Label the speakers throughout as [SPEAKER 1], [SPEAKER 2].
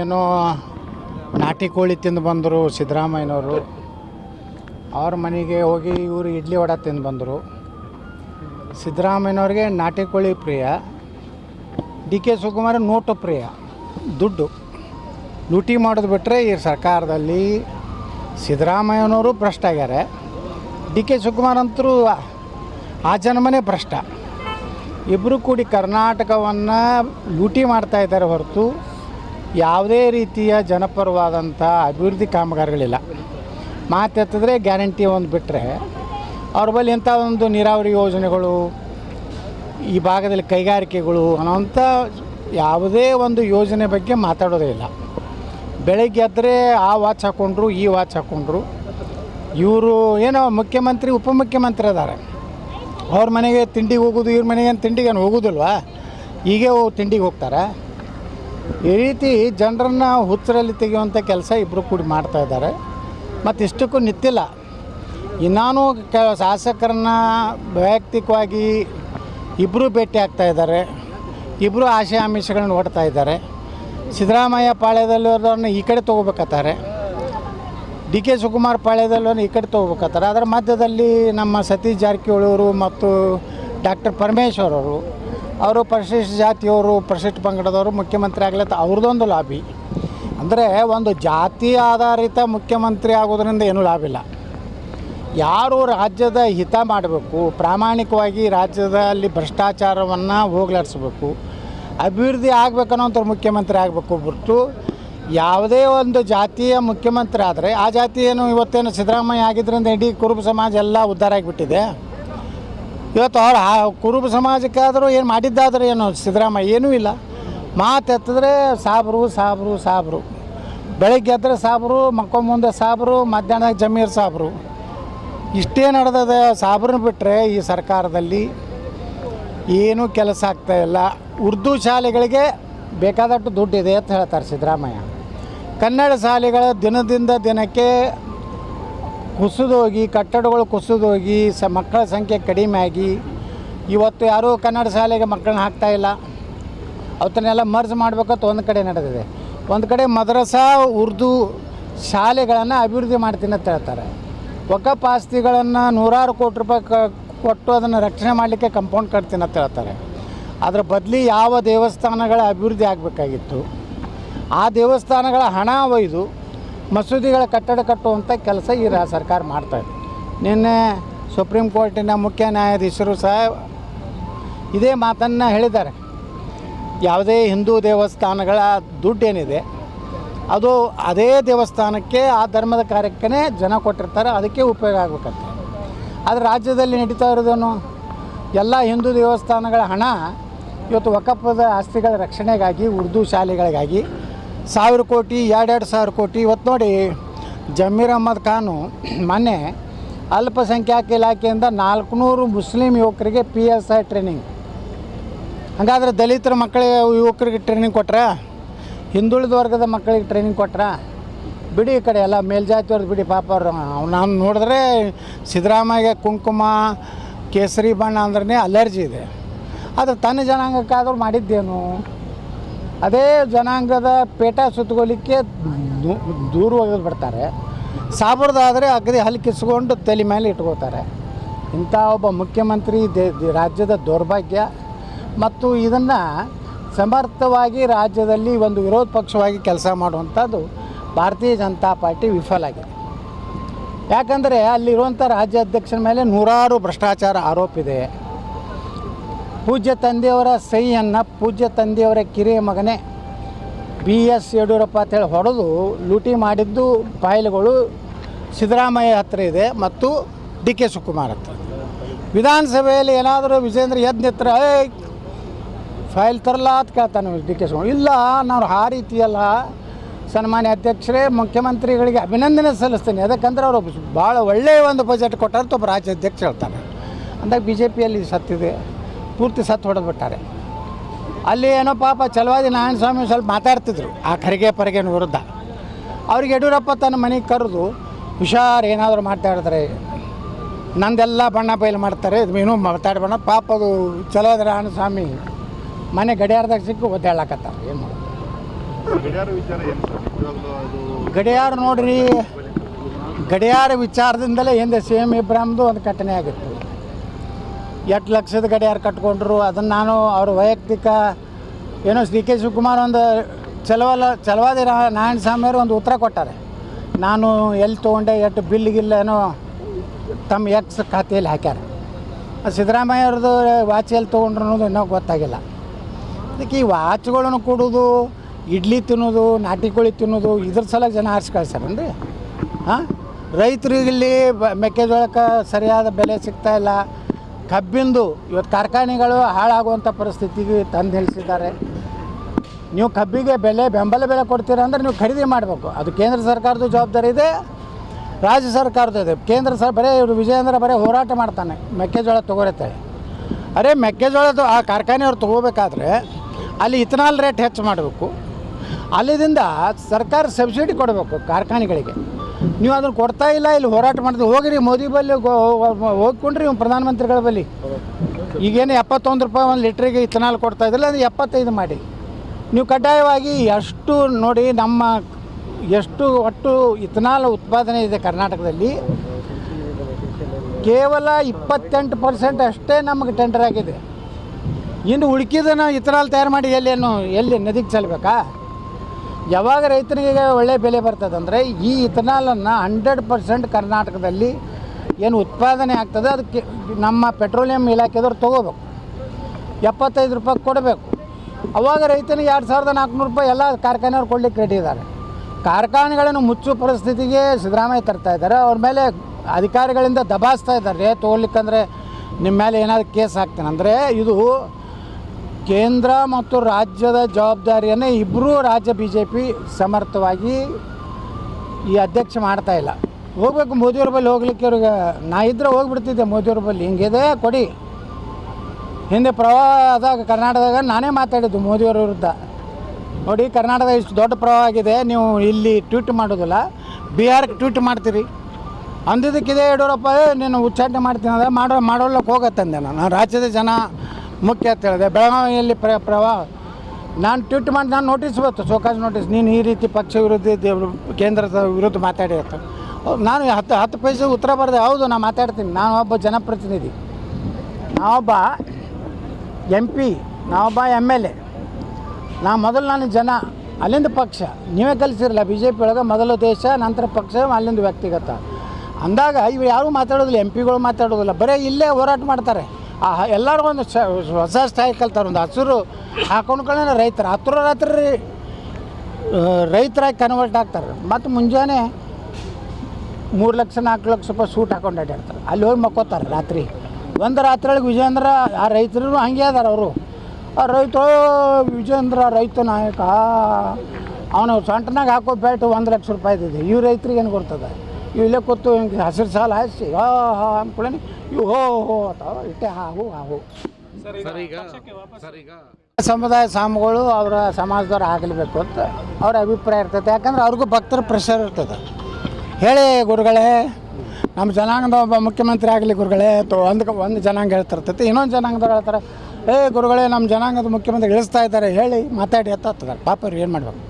[SPEAKER 1] ಏನೋ ನಾಟಿ ಕೋಳಿ ತಿಂದು ಬಂದರು ಸಿದ್ದರಾಮಯ್ಯನವರು. ಅವ್ರ ಮನೆಗೆ ಹೋಗಿ ಇವರು ಇಡ್ಲಿ ವಡ ತಿಂದು ಬಂದರು. ಸಿದ್ದರಾಮಯ್ಯನವ್ರಿಗೆ ನಾಟಿ ಕೋಳಿ ಪ್ರಿಯ. ಡಿ ಕೆ ಶಿವಕುಮಾರ್ ನೋಟು ಪ್ರಿಯ. ದುಡ್ಡು. ಲೂಟಿ ಮಾಡೋದು ಬಿಟ್ಟರೆ ಈ ಸರ್ಕಾರದಲ್ಲಿ ಸಿದ್ದರಾಮಯ್ಯನವರು ಭ್ರಷ್ಟ ಆಗ್ಯಾರೆ. ಡಿ ಕೆ ಶಿವಕುಮಾರ್ ಅಂತರೂ ಆ ಜನ್ಮನೇ ಭ್ರಷ್ಟ. ಇಬ್ಬರು ಕೂಡಿ ಕರ್ನಾಟಕವನ್ನು ಲೂಟಿ ಮಾಡ್ತಾ ಇದ್ದಾರೆ ಹೊರತು ಯಾವುದೇ ರೀತಿಯ ಜನಪರವಾದಂಥ ಅಭಿವೃದ್ಧಿ ಕಾಮಗಾರಿಗಳಿಲ್ಲ. ಮಾತೆತ್ತಿದ್ರೆ ಗ್ಯಾರಂಟಿ ಒಂದು ಬಿಟ್ಟರೆ ಅವ್ರ ಬಳಿ ಇಂಥ ಒಂದು ನೀರಾವರಿ ಯೋಜನೆಗಳು, ಈ ಭಾಗದಲ್ಲಿ ಕೈಗಾರಿಕೆಗಳು ಅನ್ನೋಂಥ ಯಾವುದೇ ಒಂದು ಯೋಜನೆ ಬಗ್ಗೆ ಮಾತಾಡೋದೇ ಇಲ್ಲ. ಬೆಳಗ್ಗೆ ಎದ್ದರೆ ಆ ವಾಚ್ ಹಾಕ್ಕೊಂಡ್ರು ಈ ವಾಚ್ ಹಾಕ್ಕೊಂಡ್ರು ಇವರು ಏನೋ ಮುಖ್ಯಮಂತ್ರಿ, ಉಪಮುಖ್ಯಮಂತ್ರಿ ಅದಾರೆ ಅವ್ರ ಮನೆಗೆ ತಿಂಡಿಗೆ ಹೋಗೋದು, ಇವ್ರ ಮನೆಗೆ ತಿಂಡಿಗೆ ಹೋಗೋದಿಲ್ವಾ? ಹೀಗೆ ಹೋಗಿ ತಿಂಡಿಗೆ ಹೋಗ್ತಾರೆ. ಈ ರೀತಿ ಜನರನ್ನ ಹುಚ್ಚರಲ್ಲಿ ತೆಗೆಯುವಂಥ ಕೆಲಸ ಇಬ್ಬರು ಕೂಡಿ ಮಾಡ್ತಾ ಇದ್ದಾರೆ. ಮತ್ತು ಇಷ್ಟಕ್ಕೂ ನಿಂತಿಲ್ಲ. ಇನ್ನಾನು ಕ ಶಾಸಕರನ್ನ ವೈಯಕ್ತಿಕವಾಗಿ ಇಬ್ಬರು ಭೇಟಿ ಆಗ್ತಾ ಇದ್ದಾರೆ. ಇಬ್ಬರು ಆಶೆ ಆಮಿಷಗಳನ್ನ ಓಡ್ತಾ ಇದ್ದಾರೆ. ಸಿದ್ದರಾಮಯ್ಯ ಪಾಳ್ಯದಲ್ಲಿರೋರನ್ನ ಈ ಕಡೆ ತೊಗೋಬೇಕತ್ತಾರೆ ಡಿ ಕೆ ಶಿವಕುಮಾರ್ ಪಾಳ್ಯದಲ್ಲೂ ಈ ಕಡೆ ತೊಗೋಬೇಕತ್ತಾರೆ ಅದರ ಮಧ್ಯದಲ್ಲಿ ನಮ್ಮ ಸತೀಶ್ ಜಾರಕಿಹೊಳಿ ಅವರು ಮತ್ತು ಡಾಕ್ಟರ್ ಪರಮೇಶ್ವರ್ ಅವರು ಅವರು ಪರಿಶಿಷ್ಟ ಜಾತಿಯವರು, ಪರಿಶಿಷ್ಟ ಪಂಗಡದವರು ಮುಖ್ಯಮಂತ್ರಿ ಆಗ್ಲತ್ತ ಅವ್ರದ್ದೊಂದು ಲಾಭಿ ಅಂದರೆ ಒಂದು ಜಾತಿ ಆಧಾರಿತ ಮುಖ್ಯಮಂತ್ರಿ ಆಗೋದ್ರಿಂದ ಏನೂ ಲಾಭ ಇಲ್ಲ. ಯಾರು ರಾಜ್ಯದ ಹಿತ ಮಾಡಬೇಕು, ಪ್ರಾಮಾಣಿಕವಾಗಿ ರಾಜ್ಯದಲ್ಲಿ ಭ್ರಷ್ಟಾಚಾರವನ್ನು ಹೋಗ್ಲಾಡಿಸ್ಬೇಕು, ಅಭಿವೃದ್ಧಿ ಆಗ್ಬೇಕನ್ನೋಂಥವ್ರು ಮುಖ್ಯಮಂತ್ರಿ ಆಗಬೇಕು ಬಿಟ್ಟು ಯಾವುದೇ ಒಂದು ಜಾತಿಯ ಮುಖ್ಯಮಂತ್ರಿ ಆದರೆ ಆ ಜಾತಿ ಏನು ಇವತ್ತೇನು ಸಿದ್ದರಾಮಯ್ಯ ಆಗಿದ್ದರಿಂದ ಇಡೀ ಕುರುಬ ಸಮಾಜ ಎಲ್ಲ ಉದ್ಧಾರ ಆಗಿಬಿಟ್ಟಿದೆ. ಇವತ್ತು ಅವ್ರು ಆ ಕುರುಬ ಸಮಾಜಕ್ಕಾದರೂ ಏನು ಮಾಡಿದ್ದಾದ್ರೆ ಏನು ಸಿದ್ದರಾಮಯ್ಯ ಏನೂ ಇಲ್ಲ. ಮಾತೆತ್ತಿದ್ರೆ ಸಾಬ್ರು ಸಾಬ್ರು ಸಾಬ್ರು. ಬೆಳಗ್ಗೆ ಎದ್ದರೆ ಸಾಬ್ರು ಮುಂದೆ ಸಾಬ್ರು, ಮಧ್ಯಾಹ್ನದಾಗ ಜಮೀರ್ ಸಾಬ್ರು. ಇಷ್ಟೇ ನಡೆದದ ಸಾಬ್ರನ್ನ ಬಿಟ್ಟರೆ ಈ ಸರ್ಕಾರದಲ್ಲಿ ಏನೂ ಕೆಲಸ ಆಗ್ತಾ ಇಲ್ಲ. ಉರ್ದು ಶಾಲೆಗಳಿಗೆ ಬೇಕಾದಷ್ಟು ದುಡ್ಡಿದೆ ಅಂತ ಹೇಳ್ತಾರೆ ಸಿದ್ದರಾಮಯ್ಯ. ಕನ್ನಡ ಶಾಲೆಗಳ ದಿನದಿಂದ ದಿನಕ್ಕೆ ಕುಸಿದೋಗಿ, ಕಟ್ಟಡಗಳು ಕುಸಿದೋಗಿ, ಸ ಮಕ್ಕಳ ಸಂಖ್ಯೆ ಕಡಿಮೆ ಆಗಿ, ಇವತ್ತು ಯಾರೂ ಕನ್ನಡ ಶಾಲೆಗೆ ಮಕ್ಕಳನ್ನ ಹಾಕ್ತಾಯಿಲ್ಲ ಅವತ್ತನ್ನೆಲ್ಲ ಮರ್ಜ್ ಮಾಡಬೇಕಂತ ಒಂದು ಕಡೆ ನಡೆದಿದೆ. ಒಂದು ಕಡೆ ಮದ್ರಸಾ, ಉರ್ದು ಶಾಲೆಗಳನ್ನು ಅಭಿವೃದ್ಧಿ ಮಾಡ್ತೀನಿ ಅಂತ ಹೇಳ್ತಾರೆ. ವಕಫ್ ಆಸ್ತಿಗಳನ್ನು ನೂರಾರು ಕೋಟಿ ರೂಪಾಯಿ ಕೊಟ್ಟು ಅದನ್ನು ರಕ್ಷಣೆ ಮಾಡಲಿಕ್ಕೆ ಕಂಪೌಂಡ್ ಕಟ್ತೀನಿ ಅಂತ ಹೇಳ್ತಾರೆ. ಅದರ ಬದಲಿ ಯಾವ ದೇವಸ್ಥಾನಗಳ ಅಭಿವೃದ್ಧಿ ಆಗಬೇಕಾಗಿತ್ತು? ಆ ದೇವಸ್ಥಾನಗಳ ಹಣ ಒಯ್ದು ಮಸೂದಿಗಳ ಕಟ್ಟಡ ಕಟ್ಟುವಂಥ ಕೆಲಸ ಈ ರಾ ಸರ್ಕಾರ ಮಾಡ್ತಾಯಿದೆ ನಿನ್ನೆ ಸುಪ್ರೀಂ ಕೋರ್ಟಿನ ಮುಖ್ಯ ನ್ಯಾಯಾಧೀಶರು ಸಹ ಇದೇ ಮಾತನ್ನು ಹೇಳಿದ್ದಾರೆ. ಯಾವುದೇ ಹಿಂದೂ ದೇವಸ್ಥಾನಗಳ ದುಡ್ಡೇನಿದೆ ಅದು ಅದೇ ದೇವಸ್ಥಾನಕ್ಕೆ ಆ ಧರ್ಮದ ಕಾರ್ಯಕ್ಕೇ ಜನ ಕೊಟ್ಟಿರ್ತಾರೆ, ಅದಕ್ಕೆ ಉಪಯೋಗ ಆಗಬೇಕಂತ. ಆದರೆ ರಾಜ್ಯದಲ್ಲಿ ನಡೀತಾ ಇರೋದೇನು? ಎಲ್ಲ ಹಿಂದೂ ದೇವಸ್ಥಾನಗಳ ಹಣ ಇವತ್ತು ವಕಫದ ಆಸ್ತಿಗಳ ರಕ್ಷಣೆಗಾಗಿ, ಉರ್ದು ಶಾಲೆಗಳಿಗಾಗಿ ಸಾವಿರ ಕೋಟಿ, ಎರಡೆರಡು ಸಾವಿರ ಕೋಟಿ. ಇವತ್ತು ನೋಡಿ, ಜಮೀರ್ ಅಹ್ಮದ್ ಖಾನು ಮೊನ್ನೆ ಅಲ್ಪಸಂಖ್ಯಾತ ಇಲಾಖೆಯಿಂದ ನಾಲ್ಕುನೂರು ಮುಸ್ಲಿಂ ಯುವಕರಿಗೆ ಪಿ ಎಸ್ ಐ ಟ್ರೈನಿಂಗ್ ಹಾಗಾದರೆ ದಲಿತರ ಮಕ್ಕಳಿಗೆ ಯುವಕರಿಗೆ ಟ್ರೈನಿಂಗ್ ಕೊಟ್ರ? ಹಿಂದುಳಿದ ವರ್ಗದ ಮಕ್ಕಳಿಗೆ ಟ್ರೈನಿಂಗ್ ಕೊಟ್ರ? ಬಿಡಿ ಈ ಕಡೆ ಎಲ್ಲ ಮೇಲ್ಜಾತಿಯವ್ರದ್ದು ಬಿಡಿ ಪಾಪ ಅವರು. ನಾನು ನೋಡಿದ್ರೆ ಸಿದ್ದರಾಮಯ್ಯ ಕುಂಕುಮ ಕೇಸರಿ ಬಣ್ಣ ಅಂದ್ರೆ ಅಲರ್ಜಿ ಇದೆ. ಆದರೆ ತನ್ನ ಜನಾಂಗಕ್ಕಾದ್ರೂ ಮಾಡಿದ್ದೇನು? ಅದೇ ಜನಾಂಗದ ಪೇಟ ಸುತ್ತಕೊಳ್ಳಿಕ್ಕೆ ದೂರ ಒಗೆದು ಬಿಡ್ತಾರೆ ಸಾಬ್ರದಾದರೆ ಅಗದಿ ಹಲ್ಲಿ ಕಿಸ್ಕೊಂಡು ತಲೆ ಮೇಲೆ ಇಟ್ಕೋತಾರೆ. ಇಂಥ ಒಬ್ಬ ಮುಖ್ಯಮಂತ್ರಿ ರಾಜ್ಯದ ದೌರ್ಭಾಗ್ಯ. ಮತ್ತು ಇದನ್ನು ಸಮರ್ಥವಾಗಿ ರಾಜ್ಯದಲ್ಲಿ ಒಂದು ವಿರೋಧ ಪಕ್ಷವಾಗಿ ಕೆಲಸ ಮಾಡುವಂಥದ್ದು ಭಾರತೀಯ ಜನತಾ ಪಾರ್ಟಿ ವಿಫಲ ಆಗಿದೆ. ಯಾಕಂದರೆ ಅಲ್ಲಿರುವಂಥ ರಾಜ್ಯಾಧ್ಯಕ್ಷರ ಮೇಲೆ ನೂರಾರು ಭ್ರಷ್ಟಾಚಾರ ಆರೋಪ ಇದೆ. ಪೂಜ್ಯ ತಂದೆಯವರ ಸಹಿಯನ್ನು ಪೂಜ್ಯ ತಂದೆಯವರ ಕಿರಿಯ ಮಗನೇ ಬಿ ಎಸ್ ಯಡಿಯೂರಪ್ಪ ಅಂತೇಳಿ ಹೊಡೆದು ಲೂಟಿ ಮಾಡಿದ್ದು ಫೈಲ್ಗಳು ಸಿದ್ದರಾಮಯ್ಯ ಹತ್ರ ಇದೆ ಮತ್ತು ಡಿ ಕೆ ಶಿವಕುಮಾರ್ ಹತ್ರ. ವಿಧಾನಸಭೆಯಲ್ಲಿ ಏನಾದರೂ ವಿಜೇಂದ್ರ ಏ, ಫೈಲ್ ತರಲ್ಲ ಅಂತ ಕೇಳ್ತಾನೆ ಡಿ ಕೆ ಶಿವಕುಮಾರ್ ಇಲ್ಲ ನಾವು ಆ ರೀತಿಯಲ್ಲ ಸನ್ಮಾನ್ಯ ಅಧ್ಯಕ್ಷರೇ, ಮುಖ್ಯಮಂತ್ರಿಗಳಿಗೆ ಅಭಿನಂದನೆ ಸಲ್ಲಿಸ್ತೀನಿ. ಯಾಕಂದ್ರೆ ಅವರು ಭಾಳ ಒಳ್ಳೆಯ ಒಂದು ಬಜೆಟ್ ಕೊಟ್ಟಾರೆ ಒಬ್ಬ ರಾಜ್ಯಾಧ್ಯಕ್ಷ ಹೇಳ್ತಾರೆ ಅಂದಾಗ ಬಿ ಜೆ ಪಿಯಲ್ಲಿ ಸತ್ತಿದೆ. ಪೂರ್ತಿ ಸತ್ತು ಹೊಡೆದ್ಬಿಟ್ಟಾರೆ. ಅಲ್ಲಿ ಏನೋ ಪಾಪ ಚಲವಾದಿ ನಾರಾಯಣ ಸ್ವಾಮಿ ಸ್ವಲ್ಪ ಮಾತಾಡ್ತಿದ್ರು ಆ ಖರ್ಗೆ ಪರಗೆನ ವಿರುದ್ಧ. ಅವ್ರಿಗೆ ಯಡಿಯೂರಪ್ಪ ತನ್ನ ಮನೆಗೆ ಕರೆದು ಹುಷಾರು ಏನಾದರೂ ಮಾತಾಡಿದ್ರೆ ನಂದೆಲ್ಲ ಬಣ್ಣ ಬಯಲು ಮಾಡ್ತಾರೆ ಇದು ಏನೂ ಮಾತಾಡಬೇಡ ಪಾಪ ಅದು ಚಲೋದ ನಾರಾಯಣ ಸ್ವಾಮಿ ಮನೆ ಗಡಿಯಾರದಾಗ ಸಿಕ್ಕು ಒದ್ದಾಡ್ಲಕತ್ತಾರ ಏನು ಮಾಡೋದು?
[SPEAKER 2] ಗಡಿಯಾರ
[SPEAKER 1] ನೋಡ್ರಿ ಗಡಿಯಾರ ವಿಚಾರದಿಂದಲೇ ಹಿಂದೆ ಸಿ ಎಂ ಇಬ್ರಾಹಿಂದು ಒಂದು ಘಟನೆ ಆಗಿತ್ತು. ಎಷ್ಟು ಲಕ್ಷದ ಗಡಿಯಾರ ಕಟ್ಕೊಂಡ್ರು, ಅದನ್ನು ನಾನು ಅವ್ರ ವೈಯಕ್ತಿಕ ಏನೋ ಡಿ ಕೆ ಶಿವಕುಮಾರ್ ಒಂದು ಚಲವಲ್ಲ ಚಲವಾದಿ ನಾರಾಯಣ ಸ್ವಾಮಿಯವರು ಒಂದು ಉತ್ತರ ಕೊಟ್ಟಾರೆ. ನಾನು ಎಲ್ಲಿ ತೊಗೊಂಡೆ ಎಷ್ಟು ಬಿಲ್ಗಿಲ್ಲ ಏನೋ ತಮ್ಮ ಎಕ್ಸ್ ಖಾತೆಯಲ್ಲಿ ಹಾಕ್ಯಾರ. ಸಿದ್ದರಾಮಯ್ಯ ಅವ್ರದ್ದು ವಾಚ್ ಎಲ್ಲಿ ತೊಗೊಂಡ್ರು ಅನ್ನೋದು ಇನ್ನೂ ಗೊತ್ತಾಗಿಲ್ಲ. ಅದಕ್ಕೆ ಈ ವಾಚ್ಗಳನ್ನು ಕೊಡೋದು, ಇಡ್ಲಿ ತಿನ್ನೋದು, ನಾಟಿ ಕೋಳಿ ತಿನ್ನೋದು, ಇದ್ರ ಸಲ ಜನ ಆರಿಸಿ ಕಳ್ಸ್ಯಾರನ್ರಿ? ಹಾಂ? ರೈತರಿಗೆ ಇಲ್ಲಿ ಮೆಕ್ಕೆಜೋಳಕ್ಕೆ ಸರಿಯಾದ ಬೆಲೆ ಸಿಗ್ತಾ ಇಲ್ಲ. ಕಬ್ಬಿಂದು ಇವತ್ತು ಕಾರ್ಖಾನೆಗಳು ಹಾಳಾಗುವಂಥ ಪರಿಸ್ಥಿತಿಗೆ ತಂದು ನಿಲ್ಲಿಸಿದ್ದಾರೆ. ನೀವು ಕಬ್ಬಿಗೆ ಬೆಲೆ, ಬೆಂಬಲ ಬೆಲೆ ಕೊಡ್ತೀರ ಅಂದ್ರೆ ನೀವು ಖರೀದಿ ಮಾಡಬೇಕು. ಅದು ಕೇಂದ್ರ ಸರ್ಕಾರದ ಜವಾಬ್ದಾರಿ ಇದೆ, ರಾಜ್ಯ ಸರ್ಕಾರದ ಇದೆ. ಕೇಂದ್ರ ಸರ್ ಬರೀ ಇವರು ವಿಜಯೇಂದ್ರ ಬರೀ ಹೋರಾಟ ಮಾಡ್ತಾನೆ, ಮೆಕ್ಕೆಜೋಳ ತೊಗೊರತ್ತೆ ಅರೆ ಮೆಕ್ಕೆಜೋಳದ ಆ ಕಾರ್ಖಾನೆಯವ್ರು ತೊಗೋಬೇಕಾದ್ರೆ ಅಲ್ಲಿ ಇಥನಾಲ್ ರೇಟ್ ಹೆಚ್ಚು ಮಾಡಬೇಕು. ಅಲ್ಲಿದಿಂದ ಸರ್ಕಾರ ಸಬ್ಸಿಡಿ ಕೊಡಬೇಕು ಕಾರ್ಖಾನೆಗಳಿಗೆ. ನೀವು ಅದನ್ನು ಕೊಡ್ತಾ ಇಲ್ಲ, ಇಲ್ಲಿ ಹೋರಾಟ ಮಾಡಿದ್ರೆ ಹೋಗಿರಿ, ಮೋದಿ ಬಲ್ಲಿ ಹೋಗ್ಕೊಂಡ್ರಿ ಪ್ರಧಾನಮಂತ್ರಿಗಳ ಬಲ್ಲಿ. ಈಗೇನು ಎಪ್ಪತ್ತೊಂದು ರೂಪಾಯಿ ಒಂದು ಲೀಟ್ರಿಗೆ ಇಥನಾಲ್ ಕೊಡ್ತಾ ಇದ್ರಲ್ಲ, ಅದು ಎಪ್ಪತ್ತೈದು ಮಾಡಿ. ನೀವು ಕಡ್ಡಾಯವಾಗಿ ಎಷ್ಟು ನೋಡಿ ನಮ್ಮ ಎಷ್ಟು ಒಟ್ಟು ಇಥನಾಲ್ ಉತ್ಪಾದನೆ ಇದೆ ಕರ್ನಾಟಕದಲ್ಲಿ, ಕೇವಲ ಇಪ್ಪತ್ತೆಂಟು ಪರ್ಸೆಂಟ್ ಅಷ್ಟೇ ನಮಗೆ ಟೆಂಡರ್ ಆಗಿದೆ. ಇನ್ನು ಉಳ್ಕಿದನ ಇಥನಾಲ್ ತಯಾರು ಮಾಡಿ ಎಲ್ಲಿ ಏನು ಎಲ್ಲಿ ನದಿಗೆ ಚೆಲ್ಲಬೇಕಾ ಯಾವಾಗ ರೈತನಿಗೆ ಒಳ್ಳೆ ಬೆಲೆ ಬರ್ತದಂದರೆ ಈ ಇಥನಾಲನ್ನು ಹಂಡ್ರೆಡ್ ಪರ್ಸೆಂಟ್ ಕರ್ನಾಟಕದಲ್ಲಿ ಏನು ಉತ್ಪಾದನೆ ಆಗ್ತದೆ, ಅದಕ್ಕೆ ನಮ್ಮ ಪೆಟ್ರೋಲಿಯಂ ಇಲಾಖೆದವ್ರು ತೊಗೋಬೇಕು. ಎಪ್ಪತ್ತೈದು ರೂಪಾಯಿ ಕೊಡಬೇಕು. ಅವಾಗ ರೈತನಿಗೆ ಎರಡು ಸಾವಿರದ ನಾಲ್ಕುನೂರು ರೂಪಾಯಿ ಎಲ್ಲ ಕಾರ್ಖಾನೆಯವ್ರು ಕೊಡ್ಲಿಕ್ಕೆ ರೆಡಿ ಇದ್ದಾರೆ ಕಾರ್ಖಾನೆಗಳನ್ನು ಮುಚ್ಚುವ ಪರಿಸ್ಥಿತಿಗೆ ಸಿದ್ದರಾಮಯ್ಯ ತರ್ತಾ ಇದ್ದಾರೆ. ಅವ್ರ ಮೇಲೆ ಅಧಿಕಾರಿಗಳಿಂದ ದಬಾಯಿಸ್ತಾ ಇದ್ದಾರೆ. ತೊಗೊಳ್ಲಿಕ್ಕಂದ್ರೆ ನಿಮ್ಮ ಮೇಲೆ ಏನಾದರೂ ಕೇಸ್ ಹಾಕ್ತೇನೆ. ಅಂದರೆ ಇದು ಕೇಂದ್ರ ಮತ್ತು ರಾಜ್ಯದ ಜವಾಬ್ದಾರಿಯನ್ನು ಇಬ್ಬರೂ ರಾಜ್ಯ ಬಿ ಜೆ ಪಿ ಸಮರ್ಥವಾಗಿ ಈ ಅಧ್ಯಕ್ಷ ಮಾಡ್ತಾ ಇಲ್ಲ. ಹೋಗ್ಬೇಕು ಮೋದಿಯವ್ರ ಬಳಿ ಹೋಗ್ಲಿಕ್ಕೆ ಇವ್ರಿಗೆ ನಾ ಇದ್ರೆ ಹೋಗ್ಬಿಡ್ತಿದ್ದೆ ಮೋದಿಯವ್ರ ಬಳಿ. ಹಿಂಗಿದೆ ಕೊಡಿ. ಹಿಂದೆ ಪ್ರವಾಹ ಆದಾಗ ಕರ್ನಾಟಕದಾಗ ನಾನೇ ಮಾತಾಡಿದ್ದು ಮೋದಿಯವ್ರ ವಿರುದ್ಧ. ನೋಡಿ ಕರ್ನಾಟಕ ಇಷ್ಟು ದೊಡ್ಡ ಪ್ರವಾಹ ಆಗಿದೆ, ನೀವು ಇಲ್ಲಿ ಟ್ವೀಟ್ ಮಾಡೋದಿಲ್ಲ. ಬಿಹಾರಕ್ಕೆ ಟ್ವೀಟ್ ಮಾಡ್ತೀರಿ. ಅಂದಿದ್ದಕ್ಕಿದೆ, ಯಡಿಯೂರಪ್ಪ ನೀನು ಉಚ್ಚಾಟನೆ ಮಾಡ್ತೀನಿ ಅಂದರೆ ಮಾಡೋ ಮಾಡೋಲ್ಲಕ್ಕೆ ಹೋಗತ್ತಂದೆ ನಾನು. ರಾಜ್ಯದ ಜನ ಮುಖ್ಯ ಅಂತ ಹೇಳಿದೆ. ಬೆಳಗಾವಿಯಲ್ಲಿ ಪ್ರ, ಪ್ರವಾ, ನಾನು ಟ್ವೀಟ್ ಮಾಡಿ ನಾನು ನೋಟಿಸ್ ಬಂತು ಸೋಕಾಸ್ ನೋಟಿಸ್ ನೀನು ಈ ರೀತಿ ಪಕ್ಷ ವಿರುದ್ಧ ಕೇಂದ್ರದ ವಿರುದ್ಧ ಮಾತಾಡಿ ಅಂತ. ನಾನು ಹತ್ತು ಹತ್ತು ಪೈಸೆ ಉತ್ತರ ಬರೆದೆ ಹೌದು ನಾನು ಮಾತಾಡ್ತೀನಿ. ನಾನು ಒಬ್ಬ ಜನಪ್ರತಿನಿಧಿ. ನಾವೊಬ್ಬ ಎಂ ಪಿ ನಾವೊಬ್ಬ ಎಂ ಎಲ್ ಎ ನಾ ಮೊದಲು ನಾನು ಜನ, ಅಲ್ಲಿಂದ ಪಕ್ಷ. ನೀವೇ ಕಲಿಸಿರಲ್ಲ ಬಿ ಜೆ ಪಿ ಒಳಗೆ ಮೊದಲು ದೇಶ, ನಂತರ ಪಕ್ಷ, ಅಲ್ಲಿಂದ ವ್ಯಕ್ತಿಗತ. ಅಂದಾಗ ಇವು ಯಾರೂ ಮಾತಾಡೋದಿಲ್ಲ ಎಂ ಪಿಗಳು ಮಾತಾಡೋದಿಲ್ಲ. ಬರೀ ಇಲ್ಲೇ ಹೋರಾಟ ಮಾಡ್ತಾರೆ. ಆ ಎಲ್ಲರೂ ಒಂದು ಹೊಸ ಸ್ಥಾಯಿ ಕಲ್ತಾರೆ ಒಂದು ಹಸಿರು ಹಾಕೊಂಡ್ಕೊಳ್ಳೋಣ ರೈತರು. ಹತ್ತಿರ ರಾತ್ರಿ ರೈತರಾಗಿ ಕನ್ವರ್ಟ್ ಆಗ್ತಾರೆ. ಮತ್ತು ಮುಂಜಾನೆ ಮೂರು ಲಕ್ಷ, ನಾಲ್ಕು ಲಕ್ಷ ರೂಪಾಯಿ ಸೂಟ್ ಹಾಕೊಂಡು ಅಡ್ಡಾಡ್ತಾರೆ ಅಲ್ಲಿ ಹೋಗಿ ಮಕ್ಕೋತಾರೆ ರಾತ್ರಿ. ಒಂದು ರಾತ್ರಿ ಒಳಗೆ ವಿಜೇಂದ್ರ ಆ ರೈತರು ಹಂಗೆ ಅದಾರ ಅವರು. ಆ ರೈತ ವಿಜೇಂದ್ರ ರೈತ ನಾಯಕ, ಅವನು ಸೊಂಟನಾಗ ಹಾಕೋ ಬ್ಯಾಟ್ ಒಂದು ಲಕ್ಷ ರೂಪಾಯಿ ಇದ್ದಿದೆ. ಇವು ರೈತರಿಗೆ ಏನು ಇವು ಇಲ್ಲೇ ಕೂತು ಹಿಂಗೆ ಹಸಿರು ಸಾಲ ಹಾಯಿಸಿ ಹಾ ಹಾ ಅಂದ್ಕೊಳ್ಳಿ ಇವು ಹೋ ಹೋ ಅಥವಾ ಇಟ್ಟೆ ಹಾವು ಹಾವು
[SPEAKER 3] ಹಾ ಈಗ ಸರ್ ಈಗ
[SPEAKER 1] ಸಮುದಾಯ ಸಾಮಗಳು ಅವರ ಸಮಾಜದವ್ರು ಆಗಲಿಬೇಕು ಅಂತ ಅವ್ರ ಅಭಿಪ್ರಾಯ ಇರ್ತೈತೆ ಯಾಕಂದ್ರೆ ಅವ್ರಿಗೂ ಭಕ್ತರ ಪ್ರೆಷರ್ ಇರ್ತದೆ. ಹೇಳಿ ಗುರುಗಳೇ ನಮ್ಮ ಜನಾಂಗದ ಒಬ್ಬ ಮುಖ್ಯಮಂತ್ರಿ ಆಗಲಿ ಗುರುಗಳೇ ತೊ ಒಂದು ಒಂದು ಜನಾಂಗ ಹೇಳ್ತಿರ್ತೈತಿ. ಇನ್ನೊಂದು ಜನಾಂಗದವ್ರು ಹೇಳ್ತಾರೆ ಏ ಗುರುಗಳೇ ನಮ್ಮ ಜನಾಂಗದ ಮುಖ್ಯಮಂತ್ರಿ ಇಳಿಸ್ತಾ ಇದ್ದಾರೆ ಹೇಳಿ ಮಾತಾಡಿ ಅಂತ ಹತ್ತಿದ್ದಾರೆ ಪಾಪ ಅವ್ರು ಏನು ಮಾಡಬೇಕು?